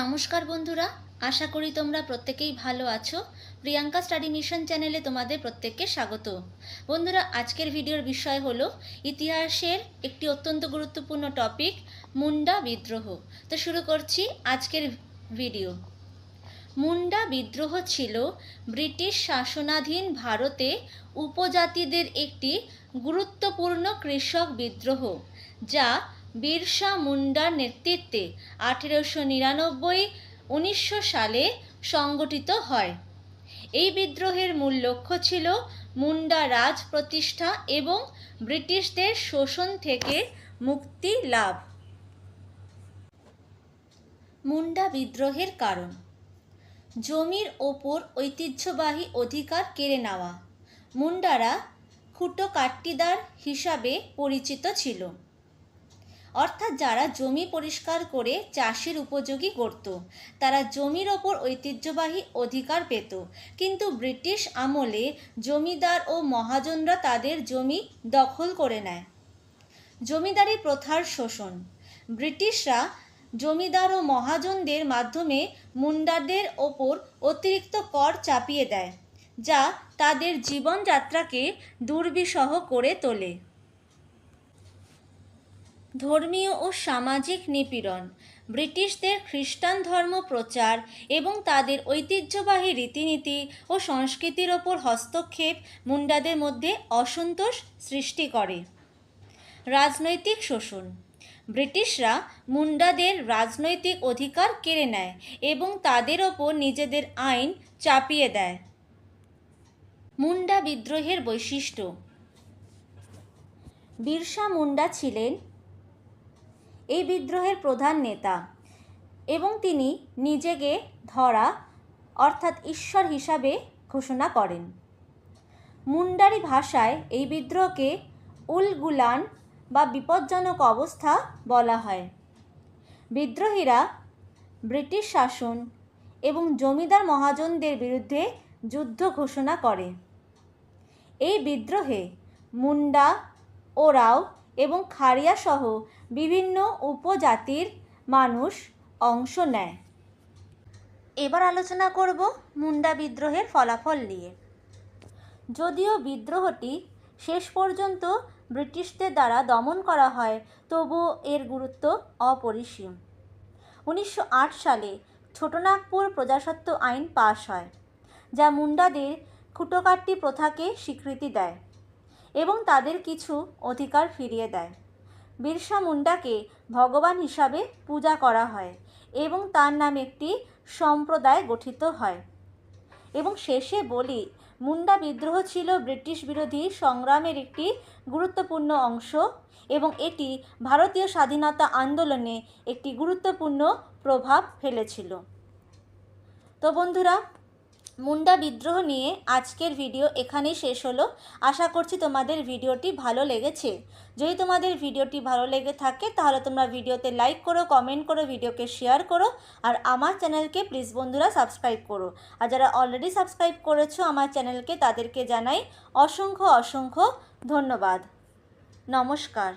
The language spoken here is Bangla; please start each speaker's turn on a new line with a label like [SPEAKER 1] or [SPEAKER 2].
[SPEAKER 1] নমস্কার বন্ধুরা, আশা করি তোমরা প্রত্যেকেই ভালো আছো। প্রিয়াঙ্কা স্টাডি মিশন চ্যানেলে তোমাদের প্রত্যেককে স্বাগত। বন্ধুরা, আজকের ভিডিওর বিষয় হলো ইতিহাসের একটি অত্যন্ত গুরুত্বপূর্ণ টপিক, মুন্ডা বিদ্রোহ। তো শুরু করছি আজকের ভিডিও। মুন্ডা বিদ্রোহ ছিল ব্রিটিশ শাসনাধীন ভারতে উপজাতিদের একটি গুরুত্বপূর্ণ কৃষক বিদ্রোহ, যা বিরসা মুন্ডার নেতৃত্বে আঠেরোশো নিরানব্বই, উনিশশো সালে সংগঠিত হয়। এই বিদ্রোহের মূল লক্ষ্য ছিল মুন্ডা রাজ প্রতিষ্ঠা এবং ব্রিটিশদের শোষণ থেকে মুক্তি লাভ। মুন্ডা বিদ্রোহের কারণ। জমির ওপর ঐতিহ্যবাহী অধিকার কেড়ে নেওয়া। মুন্ডারা খুঁটো কাট্টিদার হিসাবে পরিচিত ছিল। অর্থাৎ যারা জমি পরিষ্কার করে চাষের উপযোগী করত, তারা জমির ওপর ঐতিহ্যবাহী অধিকার পেত। কিন্তু ব্রিটিশ আমলে জমিদার ও মহাজনরা তাদের জমি দখল করে নেয়। জমিদারি প্রথার শোষণ। ব্রিটিশরা জমিদার ও মহাজনদের মাধ্যমে মুন্ডাদের ওপর অতিরিক্ত কর চাপিয়ে দেয়, যা তাদের জীবনযাত্রাকে দুর্বিষহ করে তোলে। ধর্মীয় ও সামাজিক নিপীড়ন, ব্রিটিশদের খ্রিস্টান ধর্ম প্রচার এবং তাদের ঐতিহ্যবাহী রীতিনীতি ও সংস্কৃতির ওপর হস্তক্ষেপ মুন্ডাদের মধ্যে অসন্তোষ সৃষ্টি করে। রাজনৈতিক শোষণ, ব্রিটিশরা মুন্ডাদের রাজনৈতিক অধিকার কেড়ে নেয় এবং তাদের ওপর নিজেদের আইন চাপিয়ে দেয়। মুন্ডা বিদ্রোহের বৈশিষ্ট্য, বিরসা মুন্ডা ছিলেন এই বিদ্রোহের প্রধান নেতা। এবং তিনি নিজেকে ধরা, অর্থাৎ ঈশ্বর হিসাবে ঘোষণা করেন। মুন্ডারি ভাষায় এই বিদ্রোহকে উলগুলান বা বিপজ্জনক অবস্থা বলা হয়। বিদ্রোহীরা ব্রিটিশ শাসন এবং জমিদার মহাজনদের বিরুদ্ধে যুদ্ধ ঘোষণা করে। এই বিদ্রোহে মুন্ডা, ওরাও এবং খাড়িয়া সহ বিভিন্ন উপজাতির মানুষ অংশ নেয়। এবার আলোচনা করব মুন্ডা বিদ্রোহের ফলাফল নিয়ে। যদিও বিদ্রোহটি শেষ পর্যন্ত ব্রিটিশদের দ্বারা দমন করা হয় তবুও এর গুরুত্ব অপরিসীম। উনিশশো আট সালে ছোটনাগপুর প্রজাসত্ব আইন পাশ হয়, যা মুন্ডাদের খুঁটোকাট্টি প্রথাকে স্বীকৃতি দেয়। এবং তাদের কিছু অধিকার ফিরিয়ে দেয়। বিরসা মুন্ডাকে ভগবান হিসাবে পূজা করা হয় এবং তার নামে একটি সম্প্রদায় গঠিত হয়। এবং শেষে বলি, মুন্ডা বিদ্রোহ ছিল ব্রিটিশ বিরোধী সংগ্রামের একটি গুরুত্বপূর্ণ অংশ এবং এটি ভারতীয় স্বাধীনতা আন্দোলনে একটি গুরুত্বপূর্ণ প্রভাব ফেলেছিল। তো বন্ধুরা মুন্ডা বিদ্রোহ নিয়ে আজকের ভিডিও এখানেই শেষ হলো। আশা করছি তোমাদের ভিডিওটি ভালো লেগেছে। যদি তোমাদের ভিডিওটি ভালো লেগে থাকে, তাহলে তোমরা ভিডিওতে লাইক করো কমেন্ট করো, ভিডিওকে শেয়ার করো, আর আমার চ্যানেলকে প্লিজ বন্ধুরা সাবস্ক্রাইব করো। আর যারা অলরেডি সাবস্ক্রাইব করেছ আমার চ্যানেলকে, তাদেরকে জানাই অসংখ্য অসংখ্য ধন্যবাদ। নমস্কার।